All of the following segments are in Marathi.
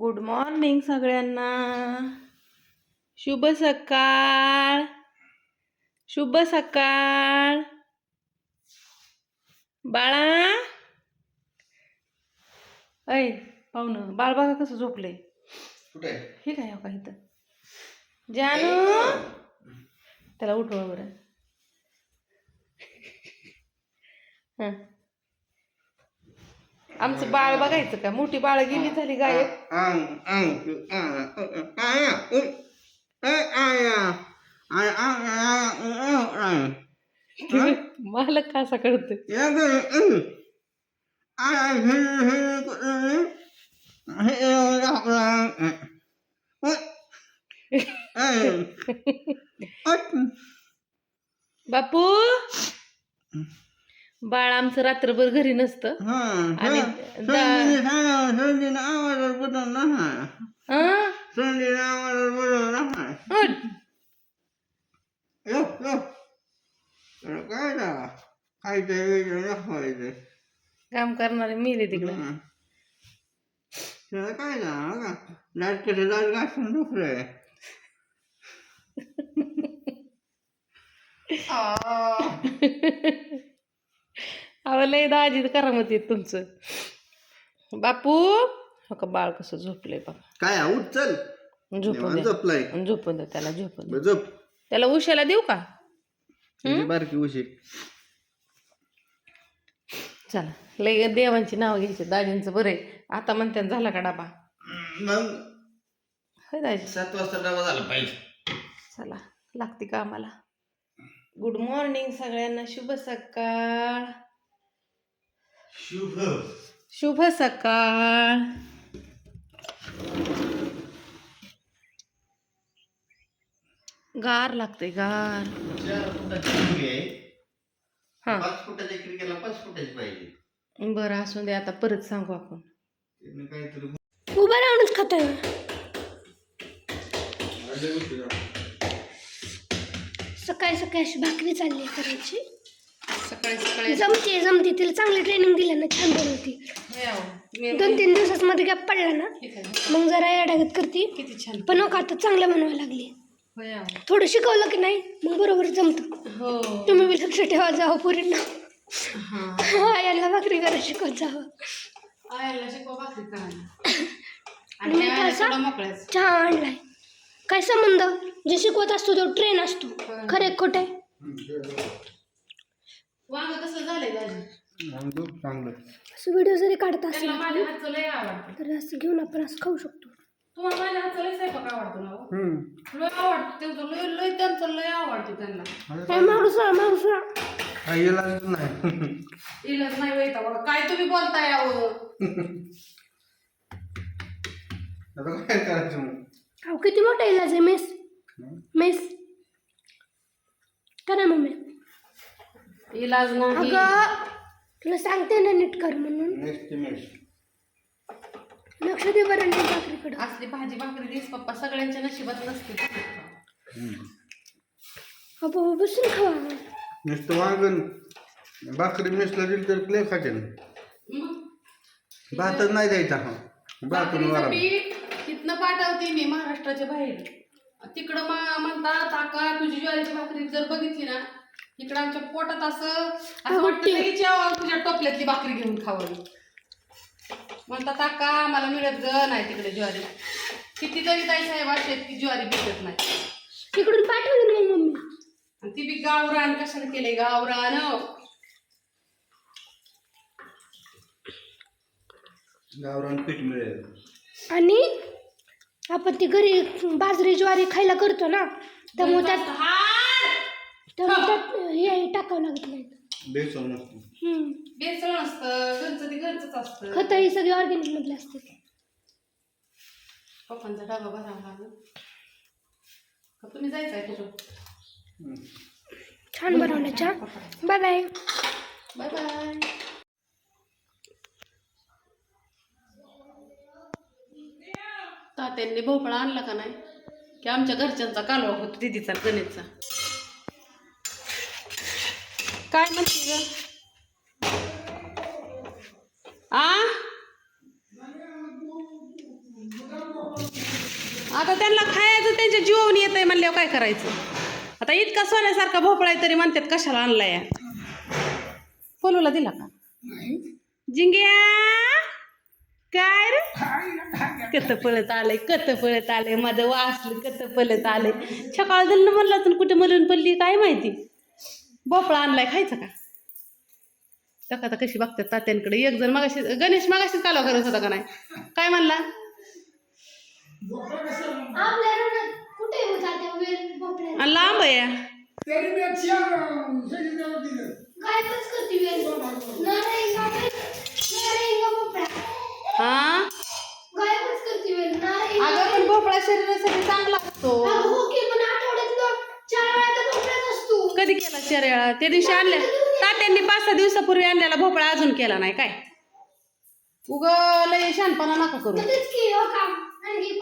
गुड मॉर्निंग सगळ्यांना. शुभ सकाळ. शुभ सकाळ. बाळा. ऐ पाहुणं बाळ बघा कसं झोपले? हे काय हो का इथं? जानू? त्याला उठवा बरं. हं. आमचं बाळ बघायचं का मोठी बाळ गेली झाली गायब मालक कसा कळत बापू बाळ आमचं रात्रभर घरी नसतं. आणि दा- आवाज बदल नाही. हं? संधीने आवाज बदल नाही. उठ. यो यो. त्याला काय ना काय ते वेगळं दाखवायचं काम करणारे मिले तिकडे. हं. त्याला काय ना बघा लाट कसं लाट घासून दुखलंय. अहो लय दाजी करामती आहेत तुमचं. बापू हो का बाळ कसं झोपलंय बघा. काय हा, उठ चल. झोपून दे जपलाय झोपून दे त्याला झोपून दे जप त्याला उशाला देऊ का? तुझी बारकी उशी. चला लय देवांची नाव घ्यायची दाजींचं बरं आहे. आता म्हणते झाला का डबा? मग? होय दाजी. सात वाजता डबा झाला पाहिजे. चला लागते का आम्हाला गुड मॉर्निंग सगळ्यांना शुभ सकाळ. शुभ. शुभ सकाळ. गार लागते गार. चार फुटाची खिडकी आहे. हा. पाच फुटाच्या खिडकीला पाच फुटाची पाहिजे. बरं असू दे आता परत सांगू आपण. त्याने काहीतरी उभं राहूनच खातोय सकाळी सकाळी अशी भाकरी चालली आहे करायची. सकाळी सकाळी जमते जमते. तिला चांगली ट्रेनिंग दिलं ना छान बनवती हे अहो, मी- दोन तीन दिवसात मध्ये गॅप पडला ना ठीक आहे. मग जरा याडागत करते. किती छान. पण नका आता चांगलं बनवायला लागली. होय अहो. थोडं शिकवलं की नाही मग बरोबर जमतं. हो. तुम्ही बी लक्ष ठेवा जावं पुरींना. हा. यांना भाकरी करायला शिकवत जावं. आयाला शिकवा भाकरी करायला. आणि आणि मी आयाला? थोडं मोकळ्याच चहा आणलाय. काय संबंध? जे शिकवत असतो तो ट्रेन असतो. खरे खोटे वांग कसं झालंय चांगलं. असं व्हिडिओ जरी काढता त्यांना असेल माझ्या हातचं लय आवडतं. तर असं घेऊन आपण असं खाऊ शकतो. तुम्हाला माझ्या हातचं लय स्वयंपाक आवडतो ना हो? लय आवडतो त्यांचं लय लय त्यांचं लय आवडतो त्यांना. काय माणूसा माणूसा नाही. इलाज नाही वैता बघा काय तुम्ही बोलताय अहो? आता काय करायचं मग? अहो किती मोठा इलाज आहे मेस? मेस? करा मम्मी. इलाज नाही. अगं तुला सांगते ना नीट कर म्हणून. नेक्स्ट लक्ष दे बरं नीट भाकरीकडं. असली भाजी भाकरी दिस पप्पा सगळ्यांच्या नशिबात नसते बसून खावा नुसतं वांगण. भाकरी मेसला दिली तर क्ले खाते मग? भातच नाही द्यायचा हा. भातून भाकरीचं वारा पीठ तिथनं पाठवते मी महाराष्ट्राच्या बाहेर. तिकडं मा म्हणतात आका तुझी ज्वारीची भाकरी जर बघितली ना इकडं आमच्या पोटात असं असं वाटतं की तुझ्या टोपल्यातली भाकरी घेऊन खावं म्हणतात आका मला मिळत ग नाही तिकडे ज्वारी. कितीतरी ताई साहेब असे की ज्वारी भेटत नाही. तिकडून पाठवली नाही मम्मी. आणि ती बी गावरान कशाने केले गावरान? गावरान पीठ मिळेल. आणि आपण ती घरी बाजरी ज्वारी खायला करतो ना त्यामुळे त्यात त्यात हे टाकावं लागत नाही बेसन नसतं असतं घरचं ते घरचंच असतं. खतं ही सगळी ऑर्गॅनिक मधले असते पप्पांचा डबा भरावा लागला. का तुम्ही जायचंय कुठं छान बनवण्याच्या. बाय बाय बाय बाय तात्यांनी भोपळा आणला का नाही? की आमच्या घरच्यांचा कालवा होतो दिदीचा गणितचा काय म्हणते ग? आ? आता त्यांना खायचं त्यांच्या जीवन येत आहे म्हणल्यावर काय करायचं? आता इतका सोन्यासारखा भोपळा तरी म्हणतात कशाला आणलाय? पोलूला दिला का? जिंग्या काय रे? कत पळत आलंय कत पळत आलंय माझं वाचलं कत पळत आलंय. सकाळ दिलं म्हणलं तर कुठे मरून पडली काय माहिती? भोपळा आणलाय खायचा का? टका आता कशी बघतात तात्यांकडे. एक जण मगाशी गणेश मगाशी कालवा करत होता का नाही? काय म्हणला? लांब आहे. हा? अगं पण भोपळा शरीरासाठी चांगला असतो. कधी केला शरीराला त्या दिवशी आणल्या. तात्यांनी पाच सहा दिवसापूर्वी आणलेला भोपळा अजून केला नाही. काय? उग लय शानपणा नका करू.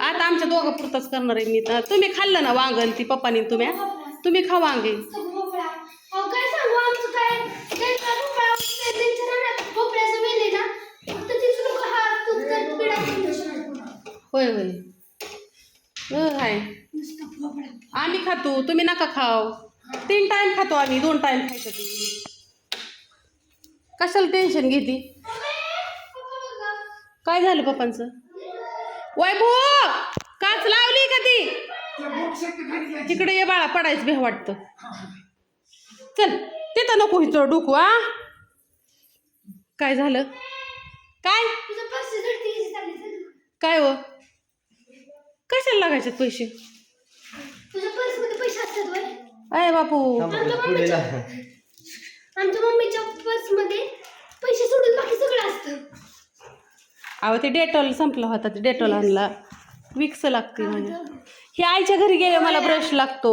आता आमच्या दोघं पुरताच करणार आहे मी. तर तुम्ही खाल्लं ना वांगण ती पप्पानी तुम्ही? तुम्ही खा वांगे. होय होय. हो हाय. आम्ही खातो. तुम्ही नका खाव तीन टाइम खातो आम्ही दोन टाइम खायचं ती. कशाला टेन्शन घेते? काय झालं पप्पांचं? वैभव काच लावली का ती? तिकडे ये बाळा पडायचं भेव वाटतं. चल तिथं नको हिचं डुकू आ काय झालं? काय? काय हो? कशाला लागायचे पैसे तुझ्या पर्समध्ये पैसे असतात वय अय बापू. आमच्या मम्मीच्या पर्समध्ये पैसे सोडून बाकी सगळं असतं. अहो ते डेटॉल संपला होता ते डेटॉल आणला. विक्स लागते माझ्या ही आईच्या घरी गेले मला ब्रश लागतो.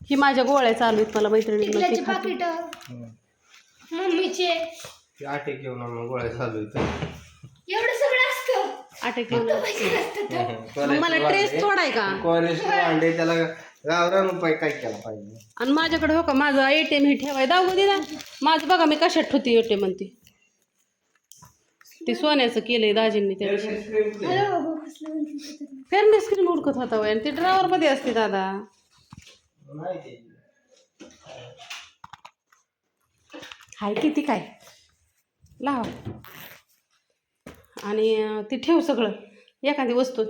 ही माझ्या गोळ्या चालू आहेत मला मैत्रिणींना टिकल्याचे ते खाते. पाकिट मम्मीचे. ते आटे घेऊन आम्हाला गोळ्या चालू. एवढं सगळं असतं. आटे पैसे नसतात मला ट्रेस तोडाय का? कॉलेज त्याला गावरान उपाय काय केला पाहिजे? आणि माझ्याकडे हो का माझं ए टी एम हे ठेवाय दाव दिला माझं बघा मी कशात ठेवते ए टी एम म्हणते. ते सोन्याचं केलंय दाजींनी त्या दिवशी. फेअरनेस क्रीम उडकत होता वय आणि ते ड्रावर मध्ये असते दादा. हाय किती काय? लावा. आणि ते ठेव सगळं. एखादी वस्तू.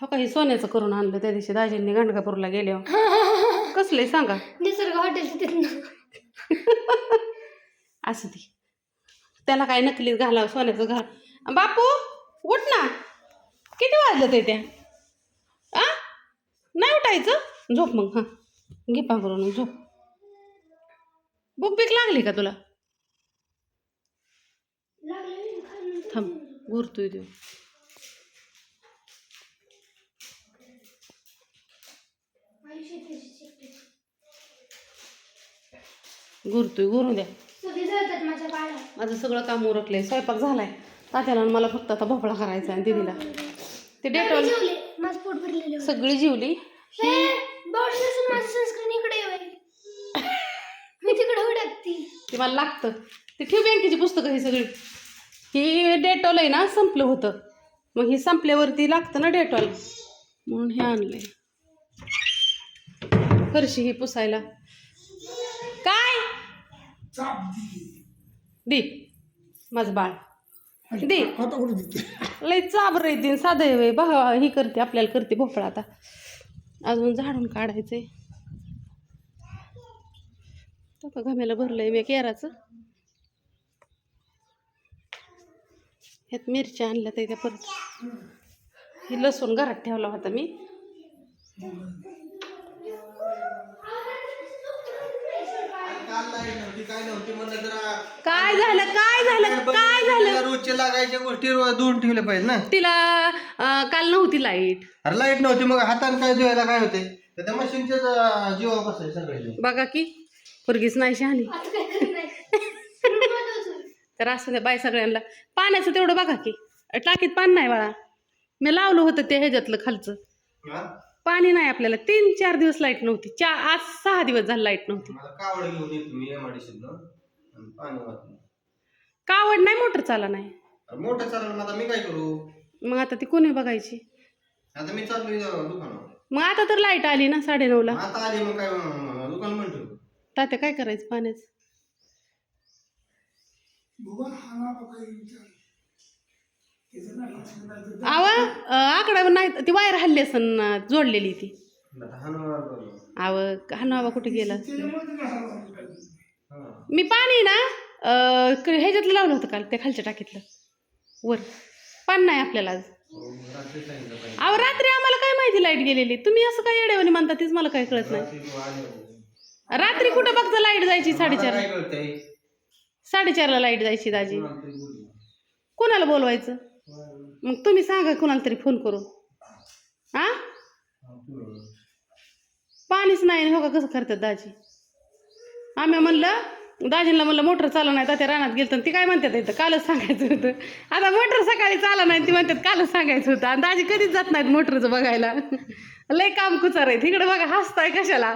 हो का हे सोन्याचं करून आणलं त्या दिवशी. दाजींनी गाणगापूरला गेल्यावर. कसले सांगा. निसर्ग हॉटेलचं तिथनं असं ती त्याला काय नकलीच घालावं सोन्याचं घाल. बापू उठ ना. किती वाजलं ते त्या? आ? नाही उठायचं? झोप मग हां. घे पांघरून झोप. बुक बीक लागली का तुला. थांब गुरतोय देऊ गुरतोय गुरू द्या. माझं सगळं काम उरकलंय स्वयंपाक झालाय. तात्याला मला फक्त आता भोपळा करायचा आणि दिदीला. ते डेटॉल. सगळी जीवली? ते मला लागतं. ते ठेव बँकेची पुस्तकं ही सगळी. ही डेटॉल आहे ना संपलं होतं. मग ही संपल्यावरती लागतं ना डेटॉल. म्हणून हे आणलंय. फरशी ही पुसायला. दे. माझं बाळ. दे. लय चाबर येते साधं आहे बघा ही करते आपल्याला करते भोपळा आता. अजून झाडून काढायचंय. तो का गम्याला भरलंय मी केराचं ह्यात मिरच्या आणल्या तर त्या परत. ही लसूण घरात ठेवला होता मी. काय नव्हती म्हणलं जरा काय झालं काय झालं काय झालं? रोजच्या लागायच्या गोष्टी रो- दूर ठेवल्या पाहिजे ना. तिला अं, काल नव्हती लाइट. अरे लाइट नव्हती मग हाताने काय जोवायला काय होते तर त्या मशीनच्या जीवा बसाय सगळे बघा की पोरगीच नाही शहाणी. आता काय करत नाही. महत्वाचं. तर असं द्या बाय सगळ्यांना पाण्याचं तेवढं बघा की टाकीत पाणी नाही बाळा. मी लावलं होतं ते ह्याच्यातलं खालचं. पाणी नाही आपल्याला. तीन चार दिवस लाइट नव्हती. चार आज सहा दिवस झाला लाइट नव्हती. कावड घेऊन येतो मी एम आणि पाणी वाचून कावड नाही मोटर चाला नाही. मोठं चाललं मग आता मी काय करू? मग आता ती कोणी बघायची? आता मी चाललोय अं, दुकानावर. मग आता तर लाइट आली ना साडेनऊला. आता आली मग काय अं, दुकान म्हणतो तात्या काय करायचं पाण्याचं? आवा आकडा नाही ती वायर हल्ली असन जोडलेली ती. आव हा कुठे गेला. मी पाणी ना ह्याच्यातलं लावलं होतं काल त्या खालच्या टाकीतलं. वर. पाणी नाही आपल्याला आज. अहो रात्री आम्हाला काय माहिती लाइट गेलेली? तुम्ही असं काय येड्यावानी म्हणता तेच मला काय कळत नाही. रात्री कुठं बघता लाइट जायची साडेचार साडेचारला? लाइट जायची दाजी. कोणाला बोलवायचं? मग तुम्ही सांगा कुणाला तरी फोन करून आ? पाणीच नाही हो का कसं करतात दाजी? आम्ही म्हणलं दाजींना म्हणलं मोटर चालू नाही तर त्या रानात गेलं ती काय म्हणतात इथं? कालच सांगायचं होतं. आता मोटर सकाळी चालू नाही ती म्हणतात कालच सांगायचं होतं. आणि दाजी कधीच जात नाहीत मोटरचं बघायला. लय काम कुचार आहे तिकडे बघा हसताय कशाला?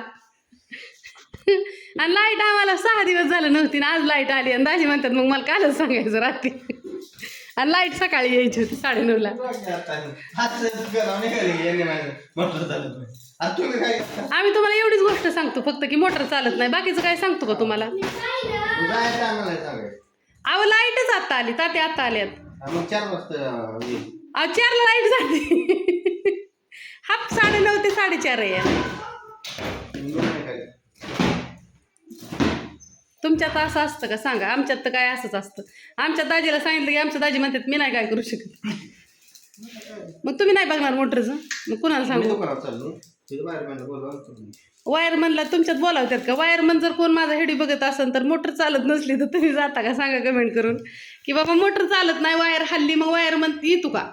आणि लाइट आम्हाला सहा दिवस झालं नव्हती ना आज लाइट आली आणि दाजी म्हणतात मग मला कालच सांगायचं रात्री. आणि लाइट सकाळी यायची होती साडेनऊला. आम्ही तुम्हाला एवढीच गोष्ट सांगतो फक्त की मोटर चालत नाही. बाकीचं काय सांगतो का तुम्हाला? अहो लाईटच आता आली. ताते आता आल्यात. अहो चार अहो चारला लाइट झाली. हा साडे नऊ ते साडेचार आहे. तुमच्यात असं असतं का? सांगा. आमच्यात तर काय असंच असतं. आमच्या दाजीला सांगितलं की आमच्या दाजी म्हणतात मी नाही काय करू शकत. मग तुम्ही नाही बघणार मोटरचं? मग कुणाला सांगू? बाहेर म्हणलं. वायरमनला तुमच्यात बोलावतात का? वायरमन जर कोण माझा हेडी बघत असेल तर मोटर चालत नसली तर तुम्ही जाता का? सांगा कमेंट करून. की बाबा मोटर चालत नाही वायर हल्ली मग वायरमन येतो का?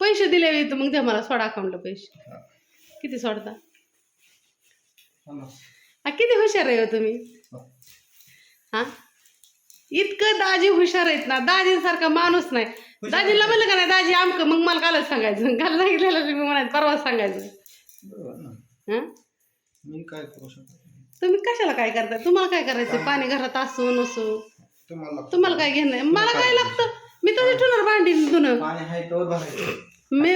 पैसे दिले. येतो. मग द्या मला सोडा अकाउंटला पैसे. किती सोडता? हा किती हुशार आहे हो तुम्ही? हा? इतकं दाजी हुशार आहेत ना दाजींसारखा माणूस नाही. दाजीला म्हणलं का नाही दाजी आमक मग मला कालच सांगायचं. काल सांगितलेलं मी म्हणायचं परवाच सांगायचं. हा? मी काय करू शकतो तुम्ही कशाला काय करताय तुम्हाला काय करायचं? पाणी घरात असो नसो. तुम्हाला काय घेणं? मला काय लागतं? मी तसं ठेवणार भांडी धुणं. मी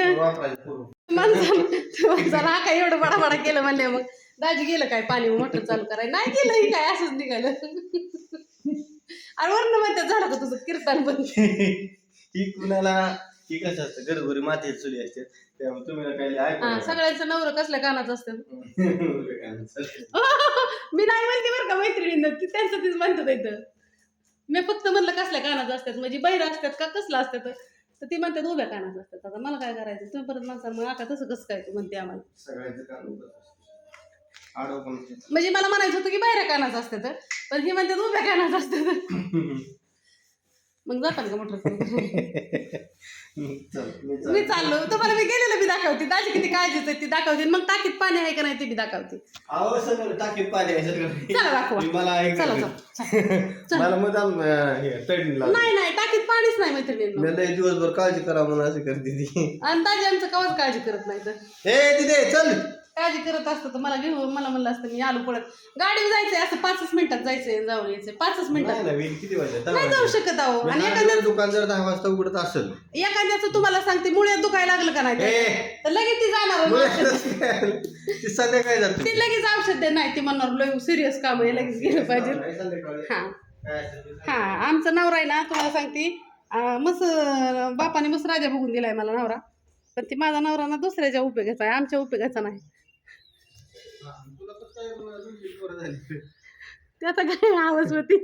माणसाला हा काय एवढं बडा बडा केलं म्हणले मग? दाजी गेलं काय पाणी? मोटर चालू करायला. नाही गेलं ही काय? असंच निघालं. आणि वर्ण म्हणतात झालं का तुझं कीर्तन पण? ही कुणाला ही कसं असतं? घरभरी माती चुली असते. त्यामुळे तुम्ही हा. सगळ्यांचं नवरं कसल्या कानाचं असतं? मी नाही म्हणते बरं का मैत्रिणींना ती त्यांचं तीच म्हणतात इथं. मी फक्त म्हणलं कसल्या कानाचं असतात? म्हणजे बहिर असतात का? कसलं असतात तर? ती म्हणतात उभ्या कानाचं असतात. आता मला काय करायचं? तुम्ही परत माणसाला मग आता तसं कसं काय? म्हणते आम्हाला. सगळ्यांचं काम होतं. म्हणजे मला म्हणायचं होतं की बाहेर कानाचं असतात पण ही म्हणतात उभ्या कानाचं असतात मग जाताल का मोटर चल, मी मी चाललो. तुम्हाला मी गेलेलं बी दाखवते. दाजी किती काळजीच आहे ती दाखवते. मग टाकीत पाणी आहे का नाही ते बी दाखवते. टाकीत पाणी आहे चला दाखवा. मी चला हे नाही नाही टाकीत पाणीच नाही मैत्रिणींना. मी लय दिवसभर काळजी करा म्हणून असं करते ती. आणि दाजी आमचं कवाच काळजी करत नाही तर. ए तिथे चल. काळजी करत असतं तर मला घेऊन मला म्हणलं असतं मी आलो पडत गाडीवर जायचंय असं पाचच मिनिटात जायचंय जाऊन यायचंय. पाचच मिनिटात. नाही ना वेळ किती वाजले दहा नाही जाऊ वाजले. शकत आहो आणि एखाद्या दुकान जर दहा वाजता उघडत असेल. एखाद्याचं तुम्हाला सांगते मुळे दुखायला लागलं का नाही? ए! तर लगेच ती जाणार मुळे ती संध्याकाळी जाते. ते लगेच औषध दे नाही ती म्हणणार लय सिरियस काम आहे लगेच गेलं पाहिजे. संध्याकाळी. हा. काय असेल ते हा आमचा नवरा आहे ना तुम्हाला सांगते अं, मस्त बापाने मस्त राजा बघून दिलाय मला नवरा. पण ती माझा नवरा ना दुसऱ्याच्या उपयोगाचा आहे आमच्या उपयोगाचा नाही हा, तुला कसं काय मला दोन-तीन पोरं झाली. ते आता काय आवाज होती?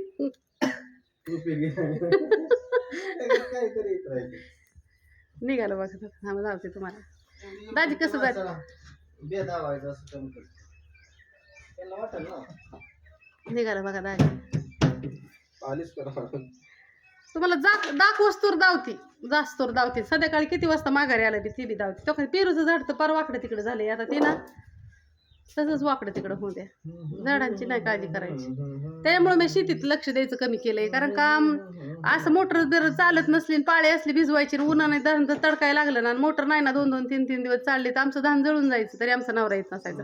निघालो निघालं बघा थांबा तुम्हाला. दाजी कसं जात? निघालं बघा दाजी. तुम्हाला जा दाखवस तर दावती जास्त तर दावते संध्याकाळी किती वाजता माघारी आलं बी ती बी धावती. तो पेरूचं झाड तर परवाकडे तिकडे तिकडं झालंय. आता ते ना तसंच वाकडं तिकडं होऊ द्या. झाडांची नाही काळजी करायची. त्यामुळे मी शेतीत लक्ष द्यायचं कमी केलंय. कारण काम असं मोटर जर चालत नसली पाळी असली भिजवायची उन्हाने धान जर तडकाय लागलं ना मोटर नाही ना दोन दोन तीन तीन दिवस चालले तर आमचं धान जळून जायचं तरी आमचा नवरा येत नसायचा.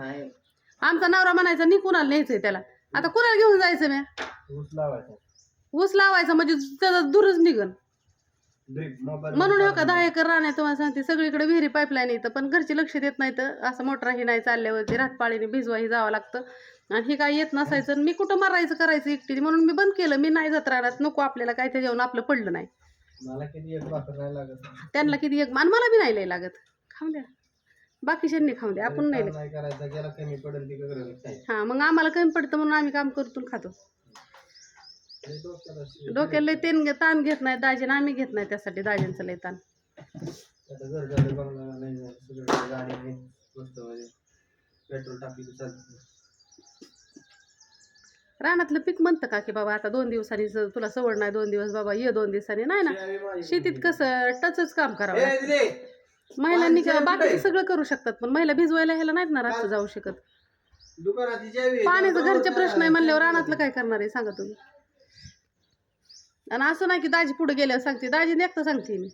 आमचा नवरा म्हणायचा नी कुणाला न्यायचंय त्याला? आता कुणाला घेऊन जायचं म्या? ऊस लावायचा. ऊस लावायचा म्हणजे त्याचा दूरच निघन. म्हणून हो का दहा एकर राहण्या तुम्हाला सांगते सगळीकडे विहिरी पाईपलाईन येतं पण घरचे लक्ष देत नाही तर असं मोटर ही नाही चालल्यावरती रातपाळीने भिजवाही जावं लागतं. आणि हे काय येत नसायचं आणि मी कुठं मारायचं करायचं एकटी म्हणून मी बंद केलं. मी नाही जात राहणार नको आपल्याला काय त्याच्यावर आपलं पडलं नाही. मला किती एक भाकर नाही लागत. त्यांना किती एक आणि मला बी नाही लय लागत. खाऊन द्या. बाकीच्यांनी खाऊन द्या. आपण नाही ती हां मग आम्हाला कमी पडतं म्हणून आम्ही काम करतो आणि खातो. डोक्याला तेन ताण घेत नाही दाजीनं आम्ही घेत नाही त्यासाठी दाजींचं लय ताण. चालतं. रानातलं पीक म्हणतं का की बाबा आता दोन दिवसांनी तुला सवड नाही दोन दिवस बाबा ये दोन दिवसांनी नाही ना. शेतीत कसं टचच काम करावं. महिलांनी का बाकीचं सगळं करू शकतात पण महिला भिजवायला ह्याला नाहीत ना रातचं जाऊ शकत. पाण्याचा घरचे प्रश्न आहे म्हणल्यावर रानातलं काय करणार आहे सांगा तुम्ही. आणि असं नाही की दाजी पुढे गेल्यावर सांगते दाजी एकटं सांगते मी?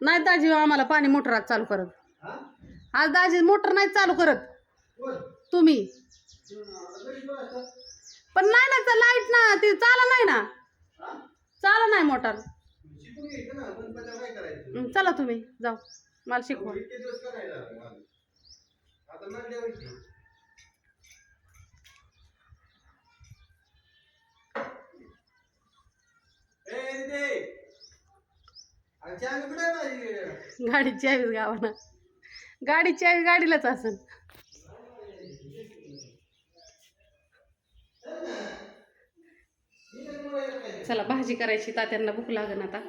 नाही दाजी आम्हाला पाणी मोटर आज चालू करत हा? आज दाजी मोटर नाही चालू करत? तुम्ही? पण नाही ना लाइट ना ते चाला नाही ना? चाला नाही मोटर चला तुम्ही जाऊ मला शिकवा इतके दिवस करायला लागले. आता म्हणल्यावर की. ए, दीदी. अरे चावी कुठे आहे माझी? गाडीची चावीच गावाना. गाडीची चावी गाडीलाच असेल चला भाजी करायची. तात्यांना भूक लागन आता.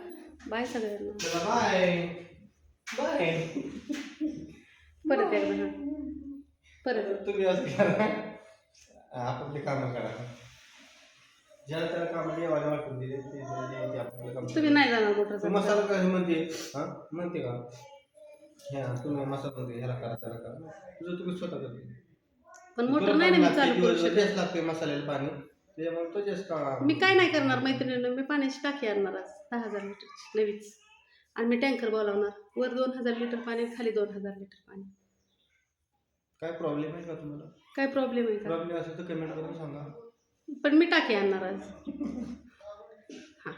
बाय सगळ्यांना. बाय. बाय. परत एकदा. परत. तुम्ही आपापले कामं करा. ज्याला त्याला कामं देवाला वाटून दिले ते- ते- ते- ते आपल्याला कामं तुम्ही नाही. जाणार तू मोटर मसाला काय म्हणते? हा? म्हणते का? ह्या तुम्ही मसाला म्हणते ह्याला करा त्याला करा. तुझं तुम्ही स्वतः करते पण मोटर नाही ना मी चालू करू शकत. लागते मसाल्याला पाणी. त्याच्यामुळे तो जास्त मी काय नाही करणार मैत्रिणीनं मी पाण्याची टाकी आणणार आज दहा हजार लिटरची नवीच आणि मी टँकर बोलावणार वर दोन हजार लिटर पाणी खाली दोन हजार लिटर पाणी. काय प्रॉब्लेम आहे का तुम्हाला? काय प्रॉब्लेम आहे का? प्रॉब्लेम असेल तर कमेंट करून सांगा. पण मी टाकी आणणार आज. हां.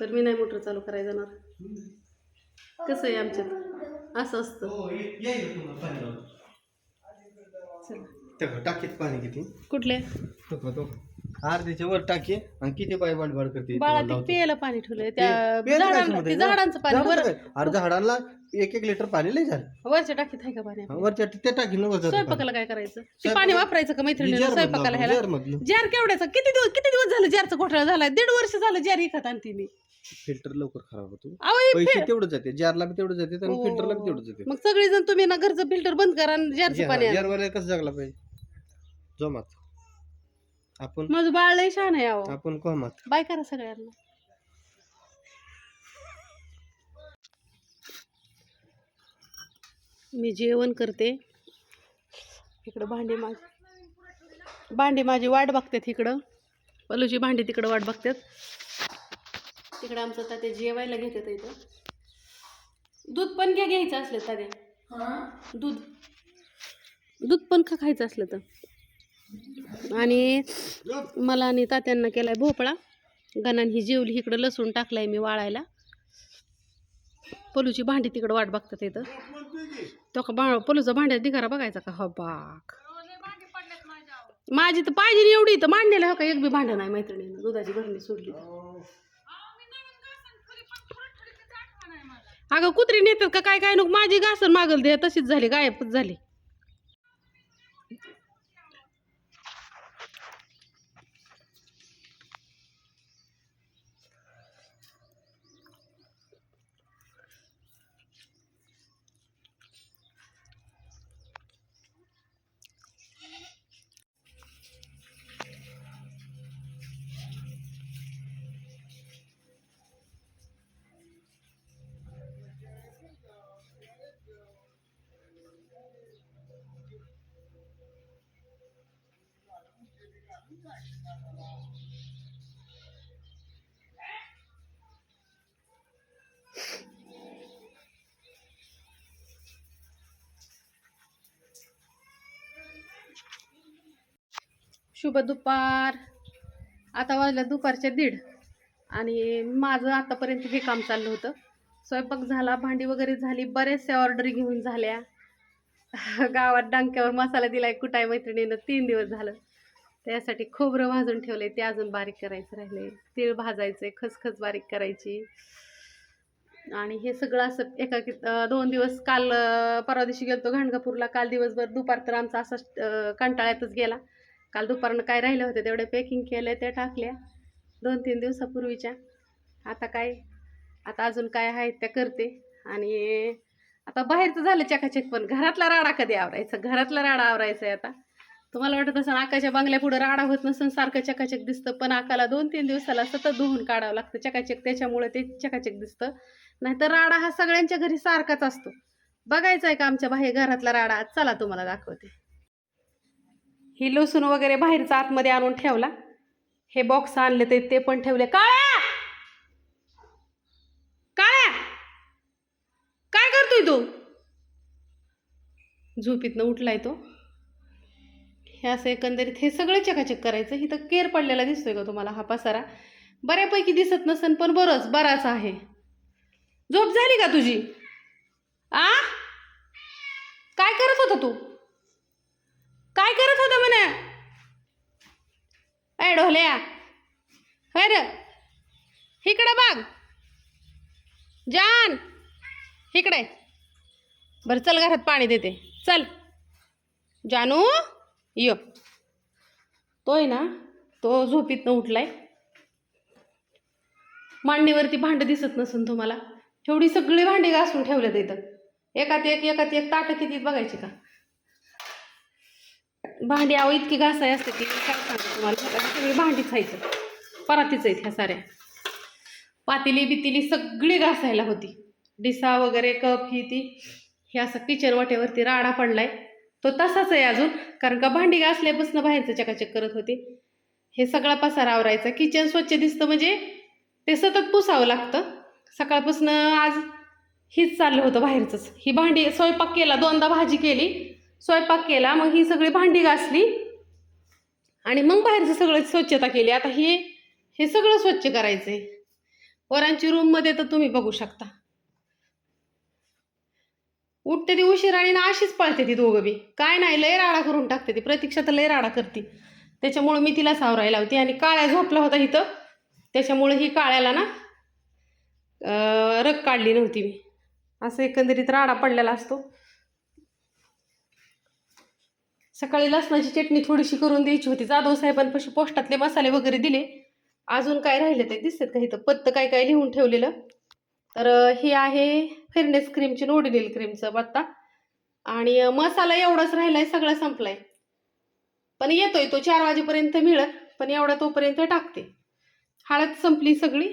तर मी नाही मोटर चालू करायला जाणार. कसं आहे आमच्यात? असं असतं. हो टाकीत पाणी किती? कुठले? तो तो अर्ध्याच्या वर टाकी आणि किती पाय बाडबाड करते? बाळा ते. प्यायला पाणी ठेवलंय. त्या? झाडांचं पाणी? अरे झाडांना एक एक लिटर पाणी लय झालं. वरच्या टाकीत आहे का पाणी वरच्या त्या टाकीनं वर जातं पाणी. स्वयंपाकाला काय करायचं? ते पाणी वापरायचं का मैत्रिणीला स्वयंपाकाला आपण, ह्याला? जार मधलं. जार केवढ्याचा? किती दिवस किती दिवस झालं जारचा घोटाळा झालाय? दीड वर्ष झालं जार विकत आणते मी. फिल्टर लवकर खराब होतो. अहो हे पैसे फि- तेवढं जाते. जारला बी तेवढं जाते आणि हो. फिल्टरला बी तेवढं जाते. मग सगळेजण तुम्ही ना घरचं फिल्टर बंद करा आणि जारचं पाणी आणा. जारवाला कसं जगला पाहिजे जोमात. आपण माझं बाळ लय छान आहे अहो. आपण कोमात. बाय करा सगळ्यांना. मी जेवण करते. इकडं भांडे माझी भांडे माझी वाट बघतात इकडं. पलूची भांडी तिकडं वाट बघतात. तिकडं आमचं तात्या जेवायला घेतात इथं. दूध पण घ्या घ्यायचं असलं तात्या. दूध. दूध पण खा खायचं असलं तर. आणि मला आणि तात्यांना केलाय भोपळा. गणान ही जेवली इकडं लसूण टाकलाय मी वाळायला. पलूची भांडी तिकडं वाट बघतात इथं. तो का बा पलूचा भांड्यात दिगारा बघायचा का? हो बाग माझी तर पाहिजे एवढी तर मांडलेलं हो का? एक बी भांडं नाही मैत्रिणीनं. दुधाची भरणी सोडली. अगं कुत्री नेतात का? काय काय नको? माझी घासन मागल दे. तशीच झाली गायबच झाली. शुभ दुपार. आता वाजलं दुपारच्या दीड. आणि माझं आतापर्यंत हे काम चाललं होतं. स्वयंपाक झाला भांडी वगैरे झाली बरेचशा ऑर्डरी घेऊन झाल्या. गावात डांक्यावर मसाला दिलाय कुटाय मैत्रिणीनं तीन दिवस झालं. त्यासाठी खोबरं भाजून ठेवले ते अजून बारीक करायचं राहिले तीळ भाजायचे खसखस बारीक करायची. आणि हे सगळं असं एका अं, दोन दिवस काल परवा दिवशी गेलतो घाणगापूरला. काल दिवसभर दुपार तर आमचा असा कंटाळ्यातच गेला. काल दुपारनं काय राहिलं होतं? तेवढे पॅकिंग केलं त्या टाकल्या. दोन तीन दिवसापूर्वीच्या. आता काय? आता अजून काय आहे त्या करते. आणि आता बाहेरचं झालं चकाचक पण घरातला राडा कधी आवरायचा? घरातला राडा आवरायचा आहे आता. तुम्हाला वाटत असं आकाच्या बंगल्या पुढं राडा होत नसून सारखं चकाचक दिसतं पण आकाला दोन तीन दिवसाला सतत धुवून काढावं लागतं. चकाचक त्याच्यामुळे ते चकाचक दिसतं. नाहीतर राडा हा सगळ्यांच्या घरी सारखाच असतो. बघायचा आहे का आमच्या बाहेर घरातला राडा? चला तुम्हाला दाखवते. ही लसूण वगैरे बाहेरचा आतमध्ये आणून ठेवला. हे बॉक्स आणले ते ते पण ठेवले. काळ्या! काळ्या! काय करतोय तू? झोपीतनं उठलाय तो. हे असं एकंदरीत हे सगळं चकाचक करायचं. इथं केर पडलेला दिसतोय का तुम्हाला हा पसारा. बऱ्यापैकी दिसत नसन पण बरंच बराच आहे. झोप झाली का तुझी? आ? काय करत होता तू? काय करत होता म्हणा? ए ढोल्या. हर इकडं बघ. जान. इकडे. बरं चल घरात पाणी देते. चल. जानू ये. तो आहे ना तो झोपीतनं उठलाय. मांडणीवरती भांडं दिसत नसून तुम्हाला. एवढी सगळी भांडी घासून ठेवल्यात इथं. एकात एक एकात एक ताटं किती बघायची का? भांडी आव इतकी घासाय असते ती काय सांगू तुम्हाला? सगळी भांडीच खायचं. परातीच आहेत ह्या साऱ्या. पातेली बितेली सगळी घासायला होती. डिसा वगैरे कप ही ती. हे असं किचन वाट्यावरती राडा पडलाय. तो तसाच आहे अजून कारण का भांडी घासल्यापासून बाहेरचं चकाचक करत होते. हे सगळा पसारा आवरायचा. किचन स्वच्छ दिसतं म्हणजे ते सतत पुसावं लागतं. सकाळपासून आज हीच चाललं होतं बाहेरचंच. ही भांडी स्वयंपाक केला दोनदा भाजी केली. स्वयंपाक केला मग ही सगळी भांडी घासली. आणि मग बाहेरचं सगळं स्वच्छता केली. आता हे हे सगळं स्वच्छ करायचं आहे पोरांची रूममध्ये तर तुम्ही बघू शकता. उठते ती उशिराणी ना अशीच पळते ती दोघं बी. काय नाही लय राडा करून टाकते ती. प्रतीक्षा तर लय राडा करते. त्याच्यामुळं मी तिला सावरायला होती आणि काळ्या झोपला होता इथं. त्याच्यामुळं ही काळ्याला ना रग काढली नव्हती मी. असं एकंदरीत राडा पडलेला असतो. सकाळी लसणाची चटणी थोडीशी करून द्यायची होती. जाधव साहेबांपाशी पोस्टातले मसाले वगैरे दिले. अजून काय राहिले ते दिसतात का? इथं पत्त काय काय लिहून ठेवलेलं. तर हे आहे फेअरनेस क्रीमची नोडिनेल क्रीमचं पत्ता आणि मसाला एवढाच राहिलाय सगळा संपलाय. पण येतोय तो चार वाजेपर्यंत मिळत पण एवढा तोपर्यंत टाकते. हळद संपली सगळी.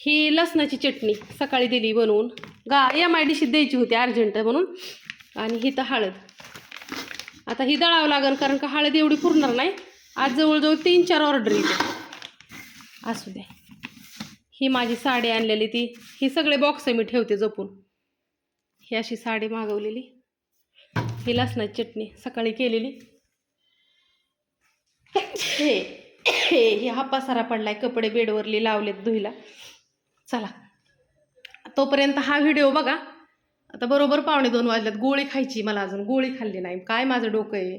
ही लसणाची चटणी सकाळी दिली बनवून. गा एम आय डीशी द्यायची होती अर्जंट म्हणून. आणि ही तर हळद. आता ही दळावं लागेल कारण का हळद एवढी पुरणार नाही. आज जवळजवळ तीन चार ऑर्डर येते. असू द्या ही माझी साडी आणलेली ती. ही सगळे बॉक्स मी ठेवते जपून. ही अशी साडी मागवलेली. ही लसणाची चटणी सकाळी केलेली. हे हे हा पसारा पडलाय कपडे बेडवरली लावलेत धुईला चला. तोपर्यंत हा व्हिडिओ बघा. आता बरोबर पावणे दोन वाजल्यात गोळी खायची मला अजून गोळी खाल्ली नाही. काय माझं डोकं आहे?